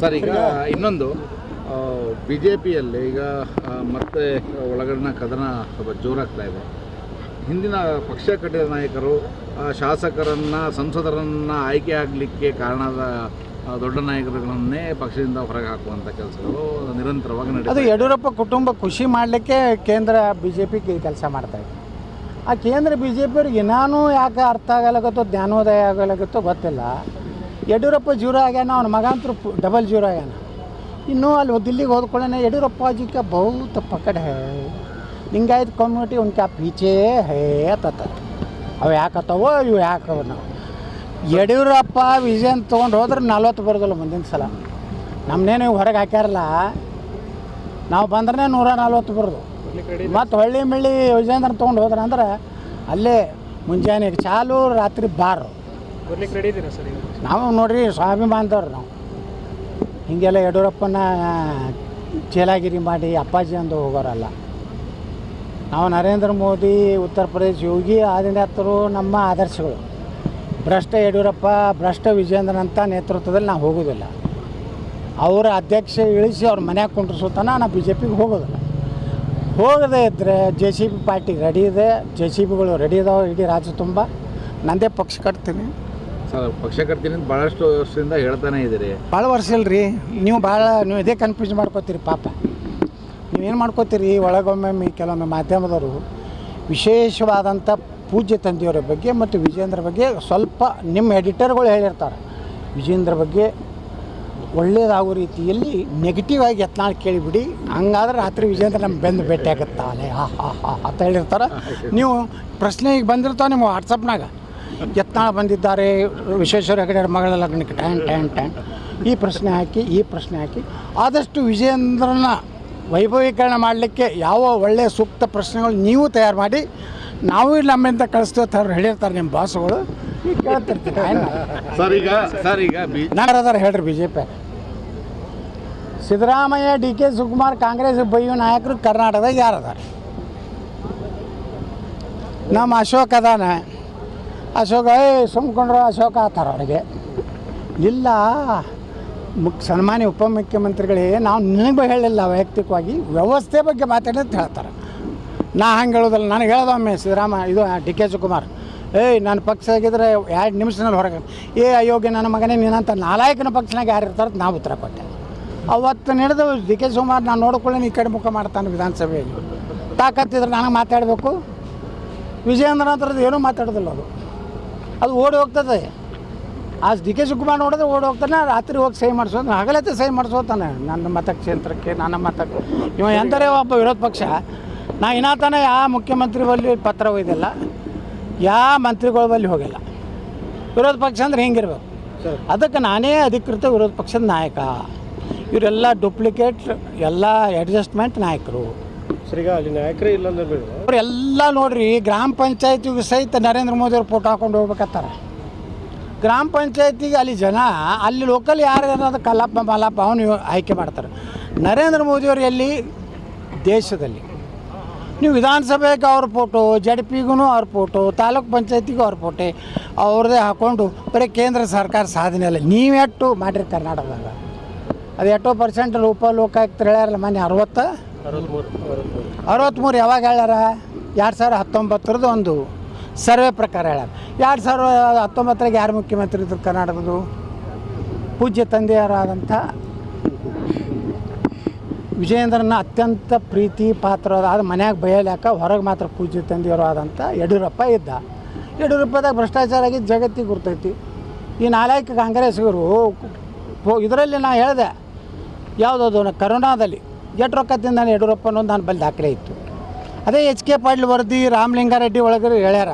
[SPEAKER 3] ಸರ್ ಈಗ ಇನ್ನೊಂದು. ಬಿ ಜೆ ಪಿಯಲ್ಲಿ ಈಗ ಮತ್ತೆ ಒಳಗಡಿನ ಕದನ ಸ್ವಲ್ಪ ಜೋರಾಗ್ತಾ ಇದೆ. ಹಿಂದಿನ ಪಕ್ಷ ಕಟ್ಟಿದ ನಾಯಕರು ಆ, ಸಂಸದರನ್ನು ಸಂಸದರನ್ನ ಆಯ್ಕೆ ಆಗಲಿಕ್ಕೆ ಕಾರಣದ ದೊಡ್ಡ ನಾಯಕರುಗಳನ್ನೇ ಪಕ್ಷದಿಂದ ಹೊರಗೆ ಹಾಕುವಂಥ ಕೆಲಸಗಳು ನಿರಂತರವಾಗಿ
[SPEAKER 1] ಅದು
[SPEAKER 3] ನಡೀತಾ
[SPEAKER 1] ಯಡಿಯೂರಪ್ಪ ಕುಟುಂಬ ಖುಷಿ ಮಾಡಲಿಕ್ಕೆ ಕೇಂದ್ರ ಬಿ ಜೆ ಪಿ ಕೆಲಸ ಇದೆ. ಆ ಕೇಂದ್ರ ಬಿ ಜೆ ಪಿಯವ್ರಿಗೆ ಏನಾನು ಯಾಕೆ ಅರ್ಥ ಆಗಲಾಗತ್ತೋ ಜ್ಞಾನೋದಯ ಆಗಲಾಗತ್ತೋ ಗೊತ್ತಿಲ್ಲ. ಯಡಿಯೂರಪ್ಪ ಜೀರೋ ಆಗ್ಯಾನ ಅವನ ಮಗ ಅಂತೂ ಡಬಲ್ ಜೀರೋ ಆಗ್ಯಾನ. ಇನ್ನು ಅಲ್ಲಿ ದಿಲ್ಲಿಗೆ ಹೋದ್ಕೊಳ್ಳೋಣ ಯಡಿಯೂರಪ್ಪಾಜಿ ಕ ಬಹುತ ಪಕಡ್ ಹೇ. ಲಿಂಗಾಯತ್ ಕಮ್ಯುನಿಟಿ ಕ್ಯಾಪ್ ಪೀಚೆ ಹೇ ತತ ಅವು ಯಾಕತ್ತವೋ ಇವು ಯಾಕವ ನಾವು. ಯಡಿಯೂರಪ್ಪ ವಿಜನ್ ತೊಗೊಂಡು ಹೋದ್ರೆ ನಲ್ವತ್ತು ಬರೋದಿಲ್ಲ ಮುಂದಿನ ಸಲ. ನಮ್ಮನ್ನೇನು ಹೊರಗೆ ಹಾಕ್ಯಾರಲ್ಲ? ನಾವು ಬಂದ್ರೆ ನೂರ ನಲ್ವತ್ತು ಬರೋದು. ಮತ್ತು ಹೊಳ್ಳಿ ಮಿಳ್ಳಿ ವಿಜೇಂದ್ರ ತೊಗೊಂಡು ಹೋದ್ರೆ ಅಂದ್ರೆ ಅಲ್ಲೇ ಮುಂಜಾನೆ ಚಾಲು ರಾತ್ರಿ ಬಾರು. ನಾವು ನೋಡ್ರಿ ಸ್ವಾಭಿಮಾನದವ್ರು ನಾವು. ಹೀಗೆಲ್ಲ ಯಡಿಯೂರಪ್ಪನ ಚೇಲಾಗಿರಿ ಮಾಡಿ ಅಪ್ಪಾಜಿ ಅಂದು ಹೋಗೋರಲ್ಲ. ನಾವು ನರೇಂದ್ರ ಮೋದಿ, ಉತ್ತರ ಪ್ರದೇಶ ಯೋಗಿ, ಆದಿನಾಥರು, ನಮ್ಮ ಆದರ್ಶಗಳು. ಭ್ರಷ್ಟ ಯಡಿಯೂರಪ್ಪ, ಭ್ರಷ್ಟ ವಿಜೇಂದ್ರನಂಥ ನೇತೃತ್ವದಲ್ಲಿ ನಾವು ಹೋಗೋದಿಲ್ಲ. ಅವರ ಅಧ್ಯಕ್ಷ ಇಳಿಸಿ ಅವ್ರ ಮನ್ಯಾಗ ಕುಂಡ್ರಿಸುತ್ತಾನ ನಾವು ಬಿ ಜೆ ಪಿಗೆ ಹೋಗೋದಿಲ್ಲ. ಹೋಗದೇ ಇದ್ದರೆ J C B party ready ಇದೆ, ಜೆ ಸಿ ಬಿಗಳು ರೆಡಿ ಇದಾವೆ, ಇಡೀ ರಾಜ್ಯ ತುಂಬ. ನಂದೇ ಪಕ್ಷ ಕಟ್ತೀನಿ.
[SPEAKER 3] ಸರ್ ಪಕ್ಷ ಕಟ್ತೀನಿ ಭಾಳಷ್ಟು ವರ್ಷದಿಂದ ಹೇಳ್ತಾನೆ ಇದ್ದೀರಿ.
[SPEAKER 1] ಭಾಳ ವರ್ಷ ಇಲ್ರಿ ನೀವು ಭಾಳ ನೀವು ಇದೇ ಕನ್ಫ್ಯೂಸ್ ಮಾಡ್ಕೋತೀರಿ ಪಾಪ. ನೀವೇನು ಮಾಡ್ಕೋತೀರಿ? ಒಳಗೊಮ್ಮೆ ಕೆಲವೊಮ್ಮೆ ಮಾಧ್ಯಮದವರು ವಿಶೇಷವಾದಂಥ ಪೂಜ್ಯ ತಂದೆಯವರ ಬಗ್ಗೆ ಮತ್ತು ವಿಜೇಂದ್ರ ಬಗ್ಗೆ ಸ್ವಲ್ಪ ನಿಮ್ಮ ಎಡಿಟರ್ಗಳು ಹೇಳಿರ್ತಾರೆ. ವಿಜೇಂದ್ರ ಬಗ್ಗೆ ಒಳ್ಳೆಯದಾಗೋ ರೀತಿಯಲ್ಲಿ ನೆಗೆಟಿವ್ ಆಗಿ ಎತ್ನಾಳು ಕೇಳಿಬಿಡಿ. ಹಂಗಾದ್ರೆ ರಾತ್ರಿ ವಿಜೇಂದ್ರ ನಮ್ಮ ಬೆಂದು ಭೇಟಿ ಆಗುತ್ತಾನೆ ಹಾ ಹಾ ಹಾ ಅಂತ ಹೇಳಿರ್ತಾರೆ. ನೀವು ಪ್ರಶ್ನೆ ಈಗ ಬಂದಿರ್ತಾವೆ ನಿಮ್ಮ ವಾಟ್ಸಪ್ನಾಗ ಯತ್ನಾಳ್ ಬಂದಿದ್ದಾರೆ ವಿಶ್ವೇಶ್ವರ ಹೆಗಡೆ ಮಗಳ ಲಗ್ನಕ್ಕೆ ಟ್ಯಾನ್ ಟ್ಯಾನ್ ಟ್ಯಾನ್ ಈ ಪ್ರಶ್ನೆ ಹಾಕಿ ಈ ಪ್ರಶ್ನೆ ಹಾಕಿ. ಆದಷ್ಟು ವಿಜಯೇಂದ್ರನ ವೈಭವೀಕರಣ ಮಾಡಲಿಕ್ಕೆ ಯಾವ ಒಳ್ಳೆಯ ಸೂಕ್ತ ಪ್ರಶ್ನೆಗಳು ನೀವು ತಯಾರು ಮಾಡಿ ನಾವು ಇಲ್ಲಿ ನಮ್ಮಿಂದ ಕಳಿಸ್ತೇವೆ ಅವ್ರು ಹೇಳಿರ್ತಾರೆ ನಿಮ್ಮ ಬಾಸುಗಳು. ಈಗ ನಾಗರಾದಾರ ಹೇಳ್ರಿ B J P Siddaramaiah D K Sukumar Congress ಬೈಯೋ ನಾಯಕರು ಕರ್ನಾಟಕದಾಗ ಯಾರು ಅದಾರ ನಮ್ಮ ಅಶೋಕ್ ಅದಾನ. ಅಶೋಕ, ಏ, ಸುಮ್ಕೊಂಡ್ರು ಅಶೋಕ ಆತಾರ ಅವ್ರಿಗೆ ಇಲ್ಲ ಮುಖ್ ಸನ್ಮಾನ್ಯ ಉಪಮುಖ್ಯಮಂತ್ರಿಗಳೇ, ನಾವು ನಿನಗೆ ಹೇಳಿಲ್ಲ ವೈಯಕ್ತಿಕವಾಗಿ, ವ್ಯವಸ್ಥೆ ಬಗ್ಗೆ ಮಾತಾಡಿ ಅಂತ ಹೇಳ್ತಾರೆ. ನಾ ಹಂಗೆ ಹೇಳೋದಲ್ಲ, ನನಗೆ ಹೇಳ್ದೊಮ್ಮೆ ಸಿದ್ದರಾಮ, ಇದು ಡಿ ಕೆ ಶಿವಕುಮಾರ್. ಏಯ್, ನನ್ನ ಪಕ್ಷ ಆಗಿದ್ರೆ ಎರಡು ನಿಮಿಷದಲ್ಲಿ ಹೊರಗೆ, ಏ, ಅಯೋಗ್ಯ, ನನ್ನ ಮಗನೇ ನೀನಂತ ನಾಲಾಯಕನ ಪಕ್ಷನಾಗ ಯಾರು ಇರ್ತಾರೆ ಅಂತ ನಾವು ಉತ್ತರ ಕೊಟ್ಟೆ. ಅವತ್ತು ನಡೆದು ಡಿ ಕೆ ಶಿವಕುಮಾರ್ ನಾನು ನೋಡ್ಕೊಳ್ಳಿ ಈ ಕಡೆ ಮುಖ ಮಾಡ್ತಾನೆ ವಿಧಾನಸಭೆಯಲ್ಲಿ. ತಾಕತ್ತಿದ್ರೆ ನನಗೆ ಮಾತಾಡಬೇಕು. ವಿಜಯೇಂದ್ರ ಏನೂ ಮಾತಾಡೋದಿಲ್ಲ ಅದು. ಅದು ಓಡಿ ಹೋಗ್ತದೆ. ಆ ಡಿ ಕೆ ಶಿವಕುಮಾರ್ ನೋಡಿದ್ರೆ ಓಡಿ ಹೋಗ್ತಾನೆ ರಾತ್ರಿ ಹೋಗಿ ಸಹಿ ಮಾಡಿಸೋದು ಹಗಲತ್ತೆ ಸಹಿ ಮಾಡಿಸೋತಾನೆ ನನ್ನ ಮತಕ್ಷೇತ್ರಕ್ಕೆ ನನ್ನ ಮತಕ್ಕೆ. ಇವ ಎಂದರೆ ಒಬ್ಬ ವಿರೋಧ ಪಕ್ಷ. ನಾ ಇನ್ನಾತನ ಯಾವ ಮುಖ್ಯಮಂತ್ರಿ ಬಳಿ ಪತ್ರ ಒಯ್ದಿಲ್ಲ ಯಾವ ಮಂತ್ರಿಗಳ ಬಳಿ ಹೋಗಿಲ್ಲ. ವಿರೋಧ ಪಕ್ಷ ಅಂದ್ರೆ ಹಿಂಗಿರ್ಬೇಕು. ಅದಕ್ಕೆ ನಾನೇ ಅಧಿಕೃತ ವಿರೋಧ ಪಕ್ಷದ ನಾಯಕ. ಇವರೆಲ್ಲ ಡೂಪ್ಲಿಕೇಟ್ ಎಲ್ಲ ಅಡ್ಜಸ್ಟ್ಮೆಂಟ್ ನಾಯಕರು.
[SPEAKER 4] ಸರ್, ಈಗ ಅಲ್ಲಿ ನಾಯಕರೇ ಇಲ್ಲ ಅಂದ್ರೆ
[SPEAKER 1] ಅವ್ರು ಎಲ್ಲ ನೋಡ್ರಿ, ಗ್ರಾಮ ಪಂಚಾಯತಿಗೂ ಸಹಿತ ನರೇಂದ್ರ ಮೋದಿ ಅವ್ರು ಫೋಟೋ ಹಾಕೊಂಡು ಹೋಗ್ಬೇಕತ್ತಾರೆ. ಗ್ರಾಮ ಪಂಚಾಯತಿಗೆ ಅಲ್ಲಿ ಜನ, ಅಲ್ಲಿ ಲೋಕಲ್ ಯಾರು ಅನ್ನೋದು ಕಲ್ಲಪ್ಪ, ಮಲ್ಲಪ್ಪ, ಅವನು ಆಯ್ಕೆ ಮಾಡ್ತಾರೆ. ನರೇಂದ್ರ ಮೋದಿಯವರು ಎಲ್ಲಿ? ದೇಶದಲ್ಲಿ. ನೀವು ವಿಧಾನಸಭೆಗೆ ಅವ್ರ ಫೋಟೋ ಜಡ್ ಪಿಗೂ ಅವ್ರ ಫೋಟೋ ತಾಲೂಕು ಪಂಚಾಯತಿಗೂ ಅವ್ರ ಫೋಟೋ ಅವ್ರದ್ದೇ ಹಾಕ್ಕೊಂಡು ಬರೀ ಕೇಂದ್ರ ಸರ್ಕಾರ ಸಾಧನೆ ಅಲ್ಲ. ನೀವೆಟ್ಟು ಮಾಡಿರಿ ಕರ್ನಾಟಕದಾಗ? ಅದು ಎಷ್ಟೋ ಪರ್ಸೆಂಟ್ ಉಪ ಲೋಕಾಯುಕ್ತರು ಹೇಳ್ಯಾರಲ್ಲ, ಮೊನ್ನೆ ಅರವತ್ತು.
[SPEAKER 4] ಅರವತ್ತ್ಮೂರು
[SPEAKER 1] ಯಾವಾಗ ಹೇಳ್ಯಾರ? ಎರಡು ಸಾವಿರ ಹತ್ತೊಂಬತ್ತರದ್ದು ಒಂದು ಸರ್ವೆ ಪ್ರಕಾರ ಹೇಳ್ಯಾರ. ಎರಡು ಸಾವಿರ ಹತ್ತೊಂಬತ್ತರಾಗ ಯಾರು ಮುಖ್ಯಮಂತ್ರಿ ಇದ್ರು ಕರ್ನಾಟಕದ್ದು? ಪೂಜ್ಯ ತಂದೆಯರಾದಂಥ ವಿಜಯೇಂದ್ರನ ಅತ್ಯಂತ ಪ್ರೀತಿ ಪಾತ್ರವಾದ ಮನ್ಯಾಗ ಬಯಲಾಕ ಹೊರಗೆ ಮಾತ್ರ ಪೂಜ್ಯ ತಂದೆಯವರು ಆದಂಥ ಯಡಿಯೂರಪ್ಪ ಇದ್ದ. ಯಡಿಯೂರಪ್ಪದಾಗ ಭ್ರಷ್ಟಾಚಾರ ಆಗಿದ್ದು ಜಗತ್ತಿಗೆ ಗುರ್ತೈತಿ. ಈ ನಾಲ್ಕು ಕಾಂಗ್ರೆಸ್ಗರು ಇದರಲ್ಲಿ ನಾನು ಹೇಳಿದೆ ಯಾವುದದು ಕರೋನಾದಲ್ಲಿ. ಎಷ್ಟು ರೊಕ್ಕ ನಾನು ಯಡಿಯೂರಪ್ಪ ಅನ್ನೋದು ನಾನು ಬಲ್ಲಿ ದಾಖಲೆ ಇತ್ತು. ಅದೇ ಎಚ್ ಕೆ ಪಾಟೀಲ್ ವರದಿ, ರಾಮಲಿಂಗಾರೆಡ್ಡಿ ಒಳಗಡೆ ಹೇಳ್ಯಾರ,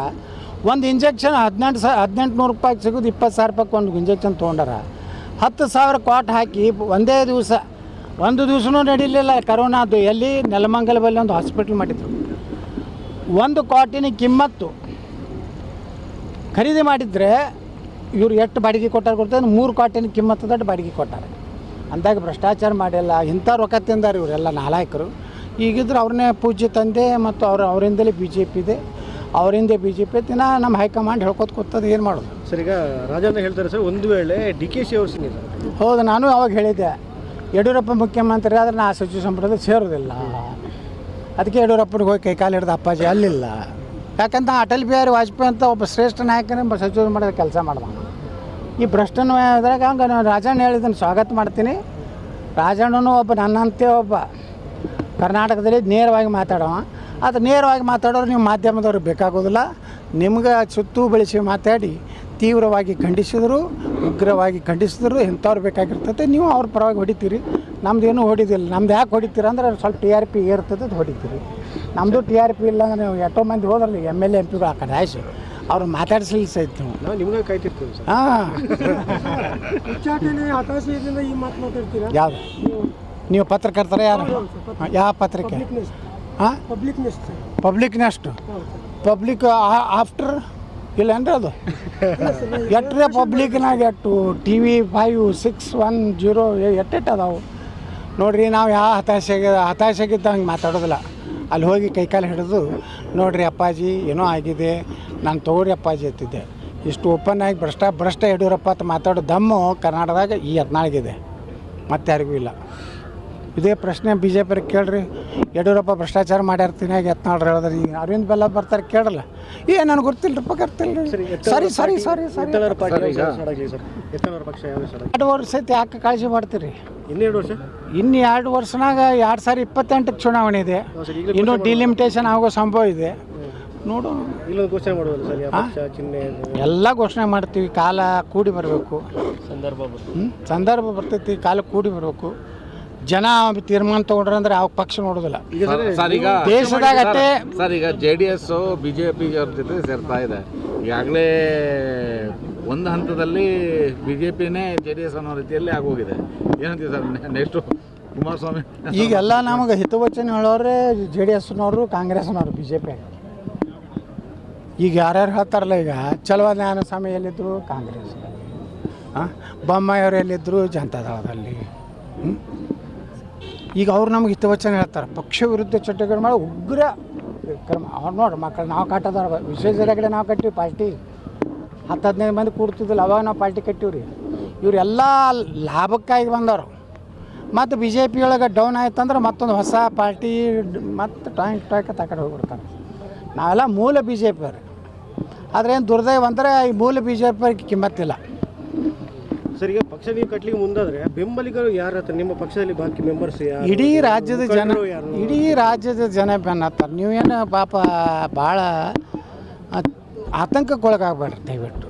[SPEAKER 1] ಒಂದು ಇಂಜೆಕ್ಷನ್ ಹದಿನೆಂಟು ಸಾ ಹದಿನೆಂಟು ನೂರು ರೂಪಾಯಿಗೆ ಸಿಗೋದು ಇಪ್ಪತ್ತು ಸಾವಿರ ರೂಪಾಯಿಗೆ ಒಂದು ಇಂಜೆಕ್ಷನ್ ತೊಗೊಂಡಾರ. ಹತ್ತು ಸಾವಿರ ಕ್ವಾಟ್ ಹಾಕಿ ಒಂದೇ ದಿವಸ, ಒಂದು ದಿವಸನೂ ನಡೀಲಿಲ್ಲ ಕರೋನಾದು ಎಲ್ಲಿ? ನೆಲಮಂಗಲ ಬಲ್ಲಿ ಒಂದು ಹಾಸ್ಪಿಟ್ಲ್ ಮಾಡಿದ್ರು. ಒಂದು ಕ್ವಾಟಿನ ಕಿಮ್ಮತ್ತು ಖರೀದಿ ಮಾಡಿದರೆ ಇವ್ರು ಎಷ್ಟು ಬಾಡಿಗೆ ಕೊಟ್ಟಾರ ಕೊಡ್ತಾರೆ ಮೂರು ಕ್ವಾಟಿನ ಕಿಮ್ಮತ್ತು ದೊಡ್ಡ ಬಾಡಿಗೆ ಕೊಟ್ಟಾರೆ. ಅಂದಾಗ ಭ್ರಷ್ಟಾಚಾರ ಮಾಡಿಲ್ಲ ಇಂಥ ರೊಕ್ಕ ತಿಂದಾರೆ ಇವರೆಲ್ಲ ನಾಲಾಯಕರು. ಈಗಿದ್ರು ಅವ್ರನ್ನೇ ಪೂಜ್ಯ ತಂದೆ ಮತ್ತು ಅವ್ರ ಅವರಿಂದಲೇ ಬಿ ಜೆ ಪಿ ಇದೆ. ಅವರಿಂದ ಬಿ ಜೆ ಪಿ ದಿನ ನಮ್ಮ ಹೈಕಮಾಂಡ್ ಹೇಳ್ಕೊತ ಕೂತದ ಏನು ಮಾಡೋದು?
[SPEAKER 4] ಸರ್ ಈಗ ರಾಜಣ್ಣ ಹೇಳ್ತಾರೆ ಸರ್ ಒಂದು ವೇಳೆ ಡಿ ಕೆ ಶಿ ಅವ್ರು ಸಿಂಗಿಲ್ಲ
[SPEAKER 1] ಹೌದು ನಾನು ಅವಾಗ ಹೇಳಿದ್ದೆ. ಯಡಿಯೂರಪ್ಪ ಮುಖ್ಯಮಂತ್ರಿ ಆದರೆ ನಾ ಸಚಿವ ಸಂಪುಟದಲ್ಲಿ ಸೇರೋದಿಲ್ಲ ಅದಕ್ಕೆ ಯಡಿಯೂರಪ್ಪನಿಗೆ ಹೋಗಿ ಕೈಕಾಲು ಹಿಡಿದ ಅಪ್ಪಾಜಿ ಅಲ್ಲಿಲ್ಲ. ಯಾಕಂತ ಅಟಲ್ ಬಿಹಾರಿ ವಾಜಪೇಯಿ ಅಂತ ಒಬ್ಬ ಶ್ರೇಷ್ಠ ನಾಯಕನೇ ಸಚಿವನ ಸಚಿವ ಮಾಡಿದ ಕೆಲಸ ಮಾಡ್ದ. ಈ ಭ್ರಷ್ಟನ ಅದ್ರಾಗ ಹಂಗೆ ನಾನು ರಾಜಣ್ಣ ಹೇಳಿದ್ದೀನಿ ಸ್ವಾಗತ ಮಾಡ್ತೀನಿ. ರಾಜಣ್ಣನು ಒಬ್ಬ ನನ್ನಂತೆ ಒಬ್ಬ ಕರ್ನಾಟಕದಲ್ಲಿ ನೇರವಾಗಿ ಮಾತಾಡೋವ. ಅದು ನೇರವಾಗಿ ಮಾತಾಡೋರು ನೀವು ಮಾಧ್ಯಮದವ್ರಿಗೆ ಬೇಕಾಗೋದಿಲ್ಲ. ನಿಮ್ಗೆ ಸುತ್ತು ಬೆಳೆಸಿ ಮಾತಾಡಿ, ತೀವ್ರವಾಗಿ ಖಂಡಿಸಿದ್ರು, ಉಗ್ರವಾಗಿ ಖಂಡಿಸಿದ್ರು, ಇಂಥವ್ರು ಬೇಕಾಗಿರ್ತದೆ ನೀವು ಅವ್ರ ಪರವಾಗಿ ಹೊಡಿತೀರಿ. ನಮ್ದೇನು ಹೊಡಿದಿಲ್ಲ. ನಮ್ದು ಯಾಕೆ ಹೊಡಿತೀರ ಅಂದ್ರೆ ಸ್ವಲ್ಪ ಟಿ ಆರ್ ಪಿ ಏರ್ತದೆ ಹೊಡಿತೀರಿ. ನಮ್ಮದು ಟಿ ಆರ್ ಪಿ ಇಲ್ಲ ಅಂದ್ರೆ ನೀವು ಎಷ್ಟೋ ಮಂದಿ ಹೋದ್ರಲ್ಲಿ ಎಂ ಎಲ್ ಎ ಪಿಗಳು ಕಡೆ ಆಯ್ಸು. ಅವ್ರು ಮಾತಾಡಿಸಲಿ ಸಹಿತ ನೀವು
[SPEAKER 4] ನಾವು ನಿಮ್ಗೆ ಕಾಯ್ತಿರ್ತೀವಿ ಸರ್.
[SPEAKER 1] ಹಾಂ.
[SPEAKER 5] ಉಚ್ಚಾಟನೆ ಹತಾಶೆಯಿಂದ ಈ ಮಾತು ಮಾತಾಡ್ತೀರಾ?
[SPEAKER 1] ಯಾವುದು? ನೀವು ಪತ್ರಕರ್ತರ ಯಾರು? ಯಾವ ಪತ್ರಿಕೆ? ಹಾಂ?
[SPEAKER 5] ಪಬ್ಲಿಕ್ ನೆಸ್ಟ್
[SPEAKER 1] ಪಬ್ಲಿಕ್ ಏನ್ರಿ ಪಬ್ಲಿಕ್ ಆಫ್ಟರ್? ಇಲ್ಲೇನ್ರಿ ಅದು? ಎಟ್ರೆ ಪಬ್ಲಿಕ್ನಾಗ ಎಟ್ಟು? T V five six one zero ಎಟ್ಟೆಟ್ಟು ಅದಾವು? ನೋಡ್ರಿ ನಾವು ಯಾವ ಹತಾಶೆ ಹತಾಶೆಗಿದ್ದ ಹಂಗೆ ಮಾತಾಡೋದಿಲ್ಲ. ಅಲ್ಲಿ ಹೋಗಿ ಕೈಕಾಲು ಹಿಡಿದು, ನೋಡ್ರಿ ಅಪ್ಪಾಜಿ, ಏನೋ ಆಗಿದೆ. ನಾನು ತಗೋರಿ ಅಪ್ಪಾಜಿ ಎತ್ತಿದ್ದೆ ಇಷ್ಟು ಓಪನ್ ಆಗಿ ಭ್ರಷ್ಟ ಭ್ರಷ್ಟ ಯಡಿಯೂರಪ್ಪ ಅಂತ ಮಾತಾಡೋ ದಮ್ಮು ಕರ್ನಾಟಕದಾಗ ಈ ಯತ್ನಾಳಿಗಿದೆ ಮತ್ತೆ ಯಾರಿಗೂ ಇಲ್ಲ. ಇದೇ ಪ್ರಶ್ನೆ ಬಿ ಜೆ ಕೇಳ್ರಿ. ಯಡಿಯೂರಪ್ಪ ಭ್ರಷ್ಟಾಚಾರ ಮಾಡ್ಯಾರ್ತೀನಿ ಆಗಿ ಯತ್ನಾಳ್ರು ಹೇಳಿದ್ರೆ ಈಗ ಅರವಿಂದ್ ಬೆಲ್ಲ ಬರ್ತಾರೆ ಕೇಳಲ್ಲ. ಏ ನನಗೆ ಗೊತ್ತಿಲ್ಲರಪ್ಪ ಗೊತ್ತಿಲ್ಲ ಸರಿ ಸರಿ ಸರಿ ಸರಿ ಎರಡು ವರ್ಷ ಐತಿ ಯಾಕೆ ಕಾಳಜಿ ಮಾಡ್ತೀರಿ?
[SPEAKER 4] ಇನ್ನೆರಡು ವರ್ಷ?
[SPEAKER 1] ಇನ್ನು ಎರಡು ವರ್ಷನಾಗ ಎರಡು ಸಾವಿರ ಇಪ್ಪತ್ತೆಂಟಕ್ಕೆ ಚುನಾವಣೆ ಇದೆ. ಇನ್ನು ಡಿಲಿಮಿಟೇಷನ್ ಆಗೋ ಸಂಭವ ಇದೆ. ನೋಡು.
[SPEAKER 4] ಇಲ್ಲೊಂದು ಘೋಷಣೆ
[SPEAKER 1] ಎಲ್ಲ ಘೋಷಣೆ ಮಾಡ್ತೀವಿ ಕಾಲ ಕೂಡಿ ಬರಬೇಕು.
[SPEAKER 4] ಸಂದರ್ಭ ಬಂತು
[SPEAKER 1] ಸಂದರ್ಭ ಬರ್ತೈತಿ ಕಾಲ ಕೂಡಿ ಬರಬೇಕು. ಜನ ತೀರ್ಮಾನ ತಗೊಂಡ್ರೆ ಅಂದ್ರೆ ಯಾವ ಪಕ್ಷ ನೋಡೋದಿಲ್ಲ.
[SPEAKER 4] ಈಗ ಸರ್
[SPEAKER 3] ಸರ್ ಈಗ
[SPEAKER 1] ದೇಶದಾಗ ಅಷ್ಟೇ
[SPEAKER 3] ಸರ್ ಈಗ J D S B J P ಅವ್ರ ಜೊತೆ ಸೇರ್ತಾ ಇದೆ. ಈಗಾಗಲೇ ಒಂದು ಹಂತದಲ್ಲಿ ಬಿ ಜೆ ಪಿನೇ ಜೆ ಡಿ ಎಸ್ ಅನ್ನೋ ರೀತಿಯಲ್ಲಿ ಆಗೋಗಿದೆ. ಏನಂತೀವಿ ಸರ್ ನೆಕ್ಸ್ಟು ಕುಮಾರಸ್ವಾಮಿ?
[SPEAKER 1] ಈಗೆಲ್ಲ ನಮಗೆ ಹಿತವಚನ ಹೇಳೋರೆ ಜೆ ಡಿ ಎಸ್ನವರು ಕಾಂಗ್ರೆಸ್ನವರು ಬಿ ಜೆ ಪಿ ಈಗ ಯಾರ್ಯಾರು ಹೇಳ್ತಾರಲ್ಲ ಈಗ ಚಲವಾದ ಸಮಯ ಎಲ್ಲಿದ್ದರು ಕಾಂಗ್ರೆಸ್. ಹಾಂ ಬೊಮ್ಮಾಯಿಯವರು ಎಲ್ಲಿದ್ದರು ಜನತಾದಳದಲ್ಲಿ. ಹ್ಮ್? ಈಗ ಅವ್ರು ನಮ್ಗೆ ಹಿತವಚನ ಹೇಳ್ತಾರೆ. ಪಕ್ಷ ವಿರುದ್ಧ ಚಟುವಟಿಕೆ ಮಾಡಿ ಉಗ್ರ ಕ್ರಮ. ಅವ್ರು ನೋಡ್ರಿ ಮಕ್ಕಳು ನಾವು ಕಟ್ಟದಾರ ವಿಶ್ವೇಶ್ವರಗಡೆ ನಾವು ಕಟ್ಟಿವಿ, ಪಾರ್ಟಿ. ಹತ್ತು ಹದಿನೈದು ಮಂದಿ ಕೂಡ್ತಿದ್ದಿಲ್ಲ, ಅವಾಗ ನಾವು ಪಾರ್ಟಿ ಕಟ್ಟಿವ್ರಿ. ಇವರೆಲ್ಲ ಲಾಭಕ್ಕಾಗಿ ಬಂದವರು. ಮತ್ತು ಬಿ ಜೆ ಪಿ ಒಳಗೆ ಡೌನ್ ಆಯ್ತಂದ್ರೆ ಮತ್ತೊಂದು ಹೊಸ ಪಾರ್ಟಿ ಮತ್ತು ಟಾಯ್ ಟಾಯ್ಕ ತಕೊಂಡು ಹೋಗ್ಬಿಡ್ತಾರೆ. ನಾವೆಲ್ಲ ಮೂಲ ಬಿ ಜೆ ಪಿಯವ್ರು ಆದರೆ ಏನು ದುರ್ದೈವ ಅಂದರೆ ಈ ಮೂಲ ಬಿ ಜೆ ಪಿ ಕಿಮ್ಮತ್ತಿಲ್ಲ.
[SPEAKER 4] ಸರ್ ಈಗ ಪಕ್ಷ ನೀವು ಕಟ್ಲಿಕ್ಕೆ ಮುಂದಾದ್ರೆ ಬೆಂಬಲಿಗರು ಯಾರು ನಿಮ್ಮ ಪಕ್ಷದಲ್ಲಿ ಬಾಕಿ ಮೆಂಬರ್ಸ್ ಯಾರು?
[SPEAKER 1] ಇಡೀ ರಾಜ್ಯದ ಜನ
[SPEAKER 4] ಮುಖಂಡರು ಯಾರು?
[SPEAKER 1] ಇಡೀ ರಾಜ್ಯದ ಜನ ಬೆನ್ನತ್ತಾರೆ ನೀವೇನು ಪಾಪ ಭಾಳ ಆತಂಕಕ್ಕೊಳಗಾಗಬೇಡ್ರಿ ದಯವಿಟ್ಟು.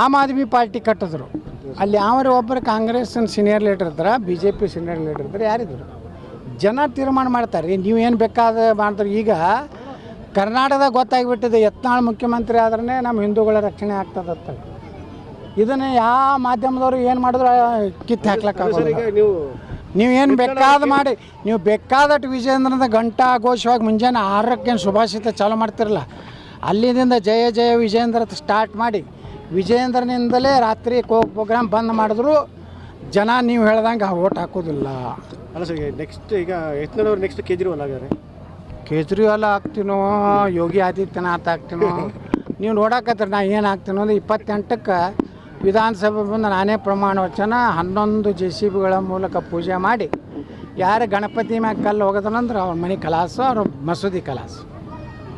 [SPEAKER 1] ಆಮ್ ಆದ್ಮಿ ಪಾರ್ಟಿ ಕಟ್ಟಿದ್ರು. ಅಲ್ಲಿ ಯಾವ್ರ ಒಬ್ಬರು ಕಾಂಗ್ರೆಸ್ ಸೀನಿಯರ್ ಲೀಡರ್ ಇದ್ರ B J P senior leader ಇದ್ರೆ ಯಾರಿದ್ರು. ಜನ ತೀರ್ಮಾನ ಮಾಡ್ತಾರೆ. ನೀವು ಏನು ಬೇಕಾದ ಮಾಡಿದ್ರು ಈಗ ಕರ್ನಾಟಕದಾಗ ಗೊತ್ತಾಗ್ಬಿಟ್ಟಿದೆ ಯತ್ನಾಳ್ ಮುಖ್ಯಮಂತ್ರಿ ಆದ್ರೆ ನಮ್ಮ ಹಿಂದೂಗಳ ರಕ್ಷಣೆ ಆಗ್ತದತ್ತ ಇದನ್ನು ಯಾವ ಮಾಧ್ಯಮದವರು ಏನು ಮಾಡಿದ್ರು ಕಿತ್ತು
[SPEAKER 4] ಹಾಕ್ಲಕ್ಕ ನೀವು
[SPEAKER 1] ನೀವು ಏನು ಬೇಕಾದ ಮಾಡಿ ನೀವು ಬೇಕಾದಟ್ಟು ವಿಜೇಂದ್ರನ ಗಂಟಾ ಘೋಷವಾಗಿ ಮುಂಜಾನೆ ಆರಕ್ಕೆ ಸುಭಾಷಿತ ಚಾಲು ಮಾಡ್ತಿರಲ್ಲ ಅಲ್ಲಿಂದ ಜಯ ಜಯ ವಿಜೇಂದ್ರ ಅಂತ ಸ್ಟಾರ್ಟ್ ಮಾಡಿ ವಿಜಯೇಂದ್ರನಿಂದಲೇ ರಾತ್ರಿ ಕೋ ಪ್ರೋಗ್ರಾಮ್ ಬಂದ್ ಮಾಡಿದ್ರು ಜನ ನೀವು ಹೇಳ್ದಂಗೆ ಓಟ್ ಹಾಕೋದಿಲ್ಲ.
[SPEAKER 4] ಅಲ್ಲ ಸರ್ ನೆಕ್ಸ್ಟ್ ಈಗ ಯತ್ನವ್ರು ನೆಕ್ಸ್ಟ್ ಕೇಜ್ರಿವಾಲ್ ಆಗ್ಯಾರೆ.
[SPEAKER 1] ಕೇಜ್ರಿವಾಲ್ ಆಗ್ತೀನೋ ಯೋಗಿ ಆದಿತ್ಯನಾಥ್ ಹಾಕ್ತೀನೋ ನೀವು ನೋಡಕತ್ತೀರಿ ನಾ ಏನು ಹಾಕ್ತೀನೋ ಅಂದ್ರೆ ಇಪ್ಪತ್ತೆಂಟಕ್ಕೆ ವಿಧಾನಸಭೆ ಬಂದು ನಾನೇ ಪ್ರಮಾಣ ವಚನ, ಹನ್ನೊಂದು ಜೆ ಸಿ ಬಿಗಳ ಮೂಲಕ ಪೂಜೆ ಮಾಡಿ, ಯಾರು ಗಣಪತಿ ಮ್ಯಾಗ ಕಲ್ಲು ಹೋಗೋದನಂದ್ರೆ ಅವ್ರ ಮನೆ ಕಲಾಸು, ಅವ್ರ ಮಸೂದಿ ಕಲಾಸು.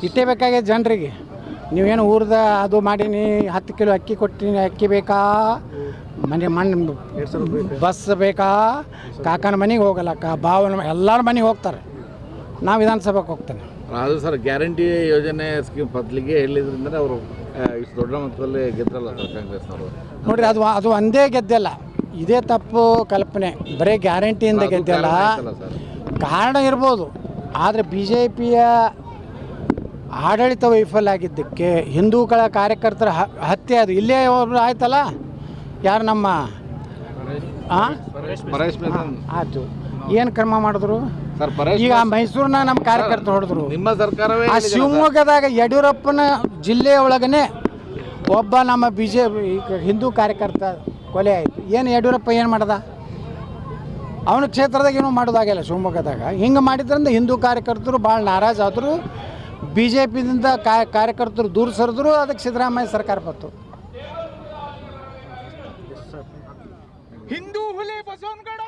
[SPEAKER 1] ಇಟ್ಟೇ ಬೇಕಾಗ್ಯದ ಜನರಿಗೆ. ನೀವೇನು ಊರ್ದ ಅದು ಮಾಡೀನಿ, ಹತ್ತು ಕಿಲೋ ಅಕ್ಕಿ ಕೊಟ್ಟಿನಿ, ಅಕ್ಕಿ ಬೇಕಾ? ಮನೆ ಮಣ್ಣು ಬಸ್ ಬೇಕಾ? ಕಾಕನ ಮನೆಗೆ ಹೋಗಲ್ಲಕ್ಕ ಬಾವನ ಎಲ್ಲರ ಮನೆಗೆ ಹೋಗ್ತಾರೆ. ನಾವು ವಿಧಾನಸಭೆಗೆ ಹೋಗ್ತೇನೆ.
[SPEAKER 3] ಅದು ಸರ್, ಗ್ಯಾರಂಟಿ ಯೋಜನೆ ಸ್ಕೀಮ್ ಬದಲಿಗೆ ಹೇಳಿದ್ರಿಂದ ಅವರು ಇಷ್ಟು ದೊಡ್ಡ ಮಟ್ಟದಲ್ಲಿ ಗೆದ್ರಲ್ಲ ಸರ್ ಕಾಂಗ್ರೆಸ್ನವರು?
[SPEAKER 1] ನೋಡ್ರಿ ಅದು ಅದು ಒಂದೇ ಗೆದ್ದಲ್ಲ ಇದೇ ತಪ್ಪು ಕಲ್ಪನೆ. ಬರೀ ಗ್ಯಾರಂಟಿಯಿಂದ ಗೆದ್ದಲ್ಲ
[SPEAKER 3] ಕಾರಣ
[SPEAKER 1] ಇರ್ಬೋದು. ಆದರೆ ಬಿ ಜೆ ಪಿಯ ಆಡಳಿತ ವೈಫಲ್ಯ ಆಗಿದ್ದಕ್ಕೆ ಹಿಂದೂಗಳ ಕಾರ್ಯಕರ್ತರ ಹತ್ಯೆ ಅದು. ಇಲ್ಲೇ ಒಬ್ರು ಆಯ್ತಲ್ಲ? ಯಾರು ನಮ್ಮ? ಆಯ್ತು ಏನು ಕ್ರಮ ಮಾಡಿದ್ರು?
[SPEAKER 3] ಸರ್ ಪರೇಶ್
[SPEAKER 1] ಈಗ ಮೈಸೂರಿನ ನಮ್ಮ ಕಾರ್ಯಕರ್ತರು ಹೊಡೆದ್ರು.
[SPEAKER 3] ನಿಮ್ಮ ಸರ್ಕಾರವೇ
[SPEAKER 1] ಆ. ಶಿವಮೊಗ್ಗದಾಗ ಯಡಿಯೂರಪ್ಪನ ಜಿಲ್ಲೆಯ ಒಳಗನೆ ಒಬ್ಬ ನಮ್ಮ ಬಿ ಜೆ ಹಿಂದೂ ಕಾರ್ಯಕರ್ತ ಕೊಲೆ ಆಯಿತು. ಏನು ಯಡಿಯೂರಪ್ಪ ಏನು ಮಾಡ್ದ? ಅವನ ಕ್ಷೇತ್ರದಾಗ ಏನು ಮಾಡೋದಾಗಿಲ್ಲ ಶಿವಮೊಗ್ಗದಾಗ. ಹಿಂಗೆ ಮಾಡಿದ್ರಿಂದ ಹಿಂದೂ ಕಾರ್ಯಕರ್ತರು ಭಾಳ ನಾರಾಜ್ ಆದರು. ಬಿ ಜೆ ಪಿದಿಂದ ಕಾರ್ಯಕರ್ತರು ದೂರ ಸರಿದ್ರು. ಅದಕ್ಕೆ ಸಿದ್ದರಾಮಯ್ಯ ಸರ್ಕಾರ ಬಂತು.
[SPEAKER 6] ಹಿಂದೂ ಹುಲಿ ಬಸವನಗೌಡ